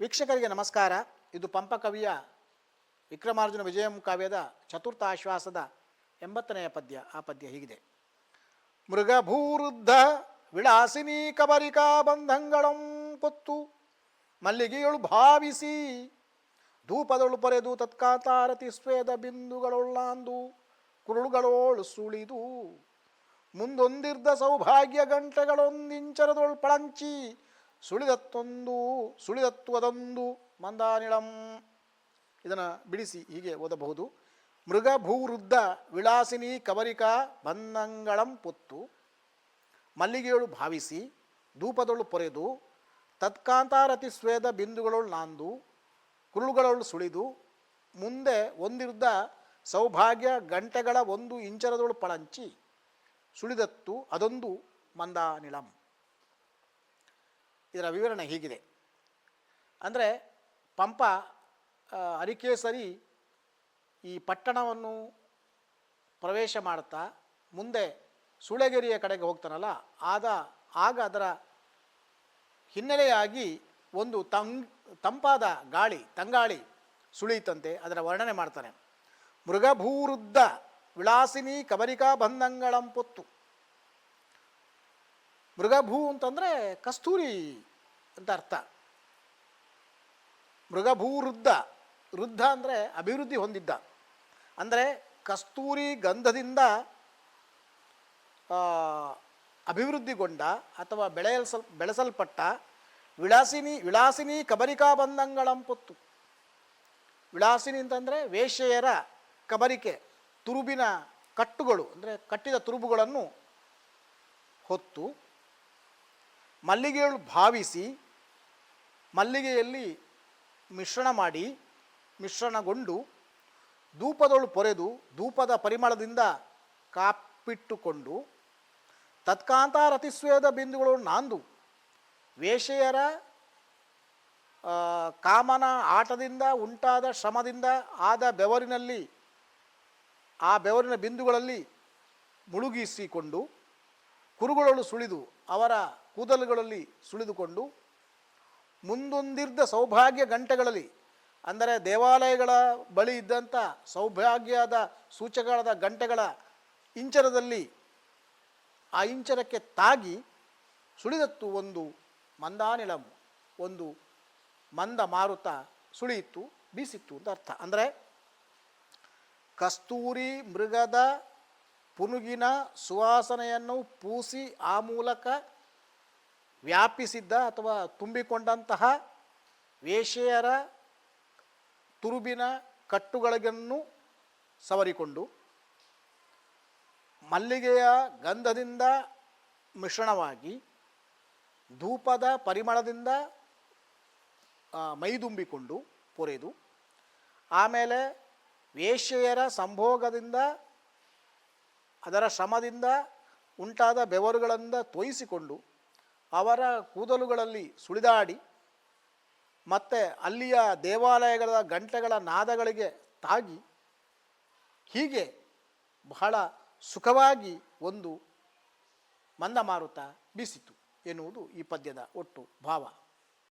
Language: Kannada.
ವೀಕ್ಷಕರಿಗೆ ನಮಸ್ಕಾರ. ಇದು ಪಂಪ ಕವಿಯ ವಿಕ್ರಮಾರ್ಜುನ ವಿಜಯಂ ಕಾವ್ಯದ ಚತುರ್ಥ ಆಶ್ವಾಸದ ಎಂಬತ್ತನೆಯ ಪದ್ಯ. ಆ ಪದ್ಯ ಹೀಗಿದೆ. ಮೃಗಭೂರುದ್ಧ ವಿಳಾಸಿನಿ ಕಬರಿಕಾ ಬಂಧಂಗಳಂ ಕೊತ್ತು ಮಲ್ಲಿಗೆಯೊಳು ಭಾವಿಸಿ ಧೂಪದಳು ಪೊರೆದು ತತ್ಕಾತಾರತಿ ಸ್ವೇದ ಬಿಂದುಗಳೊಳ್ಳಾಂದು ಕುರುಳುಗಳೋಳು ಸುಳಿದು ಮುಂದೊಂದಿರ್ದ ಸೌಭಾಗ್ಯ ಗಂಟೆಗಳೊಂದಿಂಚರದೊಳ್ ಪಳಂಚಿ ಸುಳಿದತ್ತೊಂದು ಸುಳಿದತ್ವದೊಂದು ಮಂದಾನಿಳಂ. ಇದನ್ನು ಬಿಡಿಸಿ ಹೀಗೆ ಓದಬಹುದು. ಮೃಗಭೂವೃದ್ಧ ವಿಳಾಸಿನಿ ಕವರಿಕಾ ಬಂದಂಗಳಂ ಪೊತ್ತು. ಮಲ್ಲಿಗೆಯೊಳು ಭಾವಿಸಿ, ಧೂಪದೊಳು ಪೊರೆದು, ತತ್ಕಾಂತಾರತಿ ಸ್ವೇದ ಬಿಂದುಗಳೊಳು ನಾಂದು, ಕುರುಳುಗಳೊಳು ಸುಳಿದು, ಮುಂದೆ ಒಂದಿರ್ದ ಸೌಭಾಗ್ಯ ಗಂಟೆಗಳ ಒಂದು ಇಂಚರದೊಳು ಪಳಂಚಿ, ಸುಳಿದತ್ತು ಅದೊಂದು ಮಂದಾನಿಳಂ. ಇದರ ವಿವರಣೆ ಹೀಗಿದೆ. ಅಂದರೆ ಪಂಪ ಅರಿಕೇಸರಿ ಈ ಪಟ್ಟಣವನ್ನು ಪ್ರವೇಶ ಮಾಡುತ್ತಾ ಮುಂದೆ ಸೂಳೆಗೆರೆಯ ಕಡೆಗೆ ಹೋಗ್ತಾನಲ್ಲ, ಆದ, ಆಗ ಅದರ ಹಿನ್ನೆಲೆಯಾಗಿ ಒಂದು ತಂಗ್, ತಂಪಾದ ಗಾಳಿ, ತಂಗಾಳಿ ಸುಳಿಯುತ್ತಂತೆ, ಅದರ ವರ್ಣನೆ ಮಾಡ್ತಾನೆ. ಮೃಗಭೂರುದ್ಧ ವಿಳಾಸಿನಿ ಕಬರಿಕಾ ಬಂಧಂಗಳಂಪೊತ್ತು ಮೃಗಭೂ ಅಂತಂದರೆ ಕಸ್ತೂರಿ ಅಂತ ಅರ್ಥ. ಮೃಗಭೂ ವೃದ್ಧ ಅಂದರೆ ಅಭಿವೃದ್ಧಿ ಹೊಂದಿದ್ದ. ಅಂದರೆ ಕಸ್ತೂರಿ ಗಂಧದಿಂದ ಅಭಿವೃದ್ಧಿಗೊಂಡ ಅಥವಾ ಬೆಳೆಯಲ್ಸಲ್, ಬೆಳೆಸಲ್ಪಟ್ಟ ವಿಳಾಸಿನಿ ವಿಳಾಸಿನಿ ಕಬರಿಕಾ ಬಂಧಂಗಳಂ ಪೊತ್ತು ವಿಳಾಸಿನಿ ಅಂತಂದರೆ ವೇಶ್ಯೆಯರ ಕಬರಿಕೆ, ತುರುಬಿನ ಕಟ್ಟುಗಳು, ಅಂದರೆ ಕಟ್ಟಿದ ತುರುಬುಗಳನ್ನು ಹೊತ್ತು ಮಲ್ಲಿಗೆಗಳು ಭಾವಿಸಿ ಮಲ್ಲಿಗೆಯಲ್ಲಿ ಮಿಶ್ರಣ ಮಾಡಿ, ಮಿಶ್ರಣಗೊಂಡು ಧೂಪದೊಳು ಪೊರೆದು ಧೂಪದ ಪರಿಮಳದಿಂದ ಕಾಪಿಟ್ಟುಕೊಂಡು ತತ್ಕಾಂತಾರತಿಸ್ವೇದ ಬಿಂದುಗಳು ನಾಂದು. ವೇಷೆಯರ ಕಾಮನ ಆಟದಿಂದ ಉಂಟಾದ ಶ್ರಮದಿಂದ ಆದ ಬೆವರಿನಲ್ಲಿ, ಆ ಬೆವರಿನ ಬಿಂದುಗಳಲ್ಲಿ ಮುಳುಗಿಸಿಕೊಂಡು ಕುರುಗಳಲ್ಲೂ ಸುಳಿದು ಅವರ ಕೂದಲುಗಳಲ್ಲಿ ಸುಳಿದುಕೊಂಡು ಮುಂದೊಂದಿರ್ದ ಸೌಭಾಗ್ಯ ಗಂಟೆಗಳಲ್ಲಿ, ಅಂದರೆ ದೇವಾಲಯಗಳ ಬಳಿ ಇದ್ದಂಥ ಸೌಭಾಗ್ಯದ ಸೂಚಕಗಳಾದ ಗಂಟೆಗಳ ಇಂಚರದಲ್ಲಿ ಆ ಇಂಚರಕ್ಕೆ ತಾಗಿ ಸುಳಿದತ್ತು ಒಂದು ಮಂದಾನಿಳಂ ಒಂದು ಮಂದ ಮಾರುತ ಸುಳಿಯಿತು ಬೀಸಿತ್ತು ಅಂತ ಅರ್ಥ. ಅಂದರೆ ಕಸ್ತೂರಿ ಮೃಗದ ಪುನುಗಿನ ಸುವಾಸನೆಯನ್ನು ಪೂಸಿ ಆ ಮೂಲಕ ವ್ಯಾಪಿಸಿದ್ದ ಅಥವಾ ತುಂಬಿಕೊಂಡಂತಹ ವೇಶ್ಯೆಯರ ತುರುಬಿನ ಕಟ್ಟುಗಳಿಗನ್ನು ಸವರಿಕೊಂಡು ಮಲ್ಲಿಗೆಯ ಗಂಧದಿಂದ ಮಿಶ್ರಣವಾಗಿ ಧೂಪದ ಪರಿಮಳದಿಂದ ಮೈದುಂಬಿಕೊಂಡು ಪೊರೆದು, ಆಮೇಲೆ ವೇಶ್ಯೆಯರ ಸಂಭೋಗದಿಂದ, ಅದರ ಶ್ರಮದಿಂದ ಉಂಟಾದ ಬೆವರುಗಳಿಂದ ತೋಯಿಸಿಕೊಂಡು ಅವರ ಕೂದಲುಗಳಲ್ಲಿ ಸುಳಿದಾಡಿ ಮತ್ತೆ ಅಲ್ಲಿಯ ದೇವಾಲಯಗಳ ಗಂಟೆಗಳ ನಾದಗಳಿಗೆ ತಾಗಿ ಹೀಗೆ ಬಹಳ ಸುಖವಾಗಿ ಒಂದು ಮಂದಮಾರುತ ಬೀಸಿತು ಎನ್ನುವುದು ಈ ಪದ್ಯದ ಒಟ್ಟು ಭಾವ.